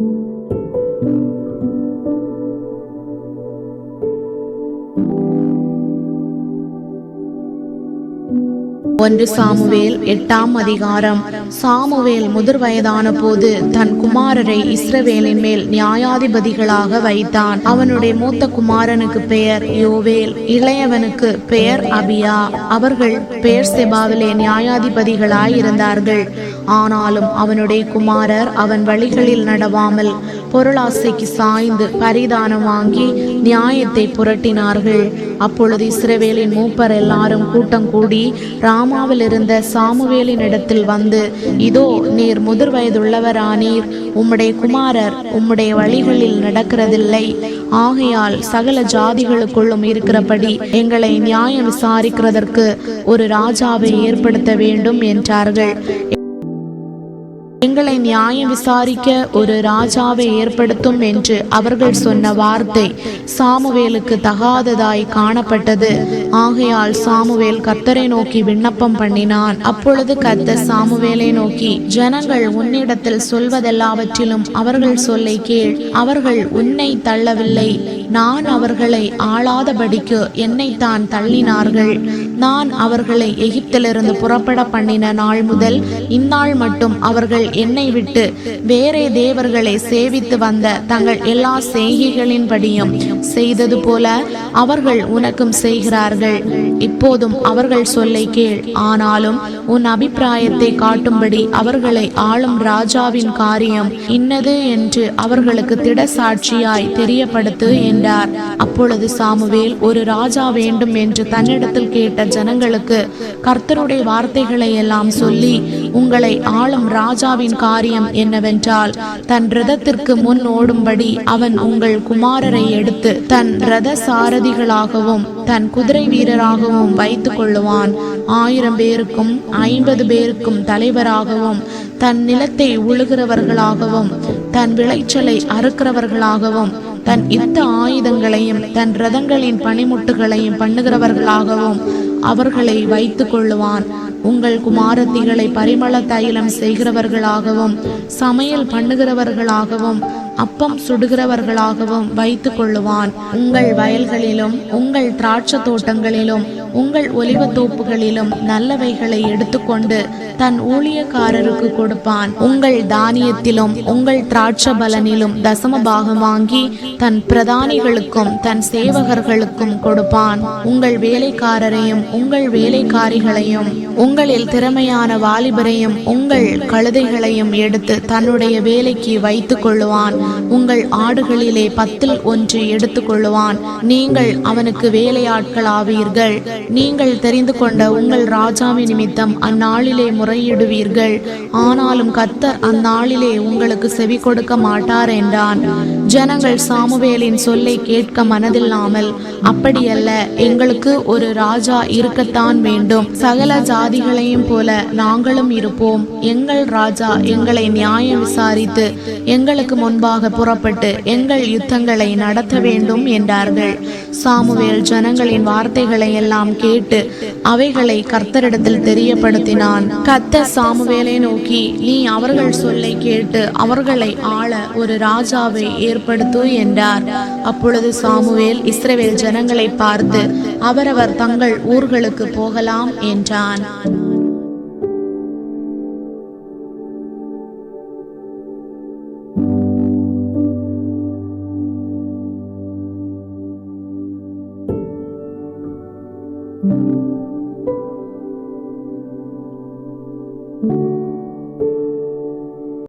thank you ஒன்று Samuel எட்டாம் அதிகாரம். சாமுவேல் முதிர் வயதான போது தன் குமாரரை இஸ்ரவேலின் மேல் நியாயாதிபதிகளாக வைத்தான். அவனுடைய மூத்த குமாரனுக்கு பெயர் யோவேல் இளையவனுக்கு பெயர் அபியா. அவர்கள் பெயர் செபாவிலே நியாயாதிபதிகளாய் இருந்தார்கள் ஆனாலும் அவனுடைய குமாரர் அவன் வழிகளில் நடவாமல் பொருளாசைக்கு சாய்ந்து பரிதானம் வாங்கி நியாயத்தை புரட்டினார்கள். அப்பொழுது இஸ்ரவேலின் மூப்பர் எல்லாரும் கூட்டம் கூடி ராமாவில் இருந்த சாமுவேலின் இடத்தில் வந்து இதோ நீர் முதிர் வயதுள்ளவரானீர் உம்முடைய குமாரர் உம்முடைய வழிகளில் நடக்கிறதில்லை. ஆகையால் சகல ஜாதிகளுக்குள்ளும் இருக்கிறபடி எங்களை நியாயம் விசாரிக்கிறதற்கு ஒரு ராஜாவை ஏற்படுத்த வேண்டும் என்றார்கள். எங்களை நியாயம் விசாரிக்க ஒரு ராஜாவை ஏற்படுத்தும் என்று அவர்கள் சொன்ன வார்த்தை சாமுவேலுக்கு தகாததாய் காணப்பட்டது. ஆகையால் சாமுவேல் கத்தரை நோக்கி விண்ணப்பம் பண்ணினான். அப்பொழுது கத்த சாமுவேலை நோக்கி ஜனங்கள் உன்னிடத்தில் சொல்வதெல்லாவற்றிலும் அவர்கள் சொல்லை கேள். அவர்கள் உன்னை தள்ளவில்லை. நான் அவர்களை ஆளாதபடிக்கு என்னைத்தான் தள்ளினார்கள். நான் அவர்களை எகிப்திலிருந்து புறப்பட பண்ணின நாள் முதல் இந்நாள் மட்டும் அவர்கள் என்னை விட்டு வேறே தேவர்களை சேவித்து வந்த தங்கள் எல்லா செய்கைகளின்படியும் செய்தது போல அவர்கள் உனக்கும் செய்கிறார்கள். இப்போதும் அவர்கள் சொல்லை கேள். ஆனாலும் உன் அபிப்பிராயத்தை காட்டும்படி அவர்களை ஆளும் ராஜாவின் காரியம் இன்னது என்று அவர்களுக்கு திட சாட்சியாய் தெரியப்படுத்து என்றார். அப்பொழுது சாமுவேல் ஒரு ராஜா வேண்டும் என்று தன்னிடத்தில் கேட்ட ஜனங்களுக்கு கர்த்தருடைய வார்த்தைகளை எல்லாம் சொல்லி உங்களை ஆளும் ராஜாவின் காரியம் என்னவென்றால் தன் ரதத்திற்கு முன் ஓடும்படி அவன் உங்கள் குமாரரை எடுத்து தன் ரத சாரதிகளாகவும் தன் குதிரை வீரராகவும் வைத்துக் கொள்ளுவான். ஆயிரம் பேருக்கும் ஐம்பது பேருக்கும் தலைவராகவும் தன் நிலத்தை உழுகிறவர்களாகவும் தன் விளைச்சலை அறுக்கிறவர்களாகவும் தன் யுத்த ஆயுதங்களையும் தன் ரதங்களின் பனிமுட்டுகளையும் பண்ணுகிறவர்களாகவும் அவர்களை வைத்துக் கொள்ளுவான். உங்கள் குமாரத்திகளை பரிமள தைலம் செய்கிறவர்களாகவும் சமையல் பண்ணுகிறவர்களாகவும் அப்பம் சுடுகிறவர்களாகவும் வைத்துக் கொள்ளுவான். உங்கள் வயல்களிலும் உங்கள் திராட்சை தோட்டங்களிலும் உங்கள் ஒலிவ தோப்புகளிலும் நல்லவைகளை எடுத்துக்கொண்டு தன் ஊழியக்காரருக்கு கொடுப்பான். உங்கள் தானியத்திலும் உங்கள் திராட்சை பலனிலும் தசம பாகம் வாங்கி தன் பிரதானிகளுக்கும் தன் சேவகர்களுக்கும் கொடுப்பான். உங்கள் வேலைக்காரரையும் உங்கள் வேலைக்காரிகளையும் உங்களில் திறமையான வாலிபரையும் உங்கள் கழுதைகளையும் எடுத்து தன்னுடைய வேலைக்கு வைத்துக் கொள்ளுவான். உங்கள் ஆடுகளிலே பத்தில் ஒன்று எடுத்துக்கொள்ளுவான். நீங்கள் அவனுக்கு வேலையாட்களாவீர்கள். நீங்கள் தெரிந்து கொண்ட உங்கள் ராஜாவின் நிமித்தம் அந்நாளிலே முறையிடுவீர்கள். ஆனாலும் கத்தர் அந்நாளிலே உங்களுக்கு செவி கொடுக்க மாட்டார் என்றான். ஜனங்கள் சாமுவேலின் சொல்லை கேட்க மனதில்லாமல் அப்படியல்ல எங்களுக்கு ஒரு ராஜா இருக்கத்தான் வேண்டும். சகல ஜாதிகளையும் போல நாங்களும் இருப்போம். எங்கள் ராஜா எங்களை நியாயம் விசாரித்து எங்களுக்கு முன்பாக புறப்பட்டு எங்கள் யுத்தங்களை நடத்த வேண்டும் என்றார்கள். சாமுவேல் ஜனங்களின் வார்த்தைகளை எல்லாம் கேட்டு அவைகளை கர்த்தரிடத்தில் தெரியப்படுத்தினான். கர்த்தர் சாமுவேலை நோக்கி நீ அவர்கள் சொல்லை கேட்டு அவர்களை ஆள ஒரு ராஜாவை ஏற்படுத்து என்றார். அப்பொழுது சாமுவேல் இஸ்ரேவேல் ஜனங்களை பார்த்து அவரவர் தங்கள் ஊர்களுக்கு போகலாம் என்றான்.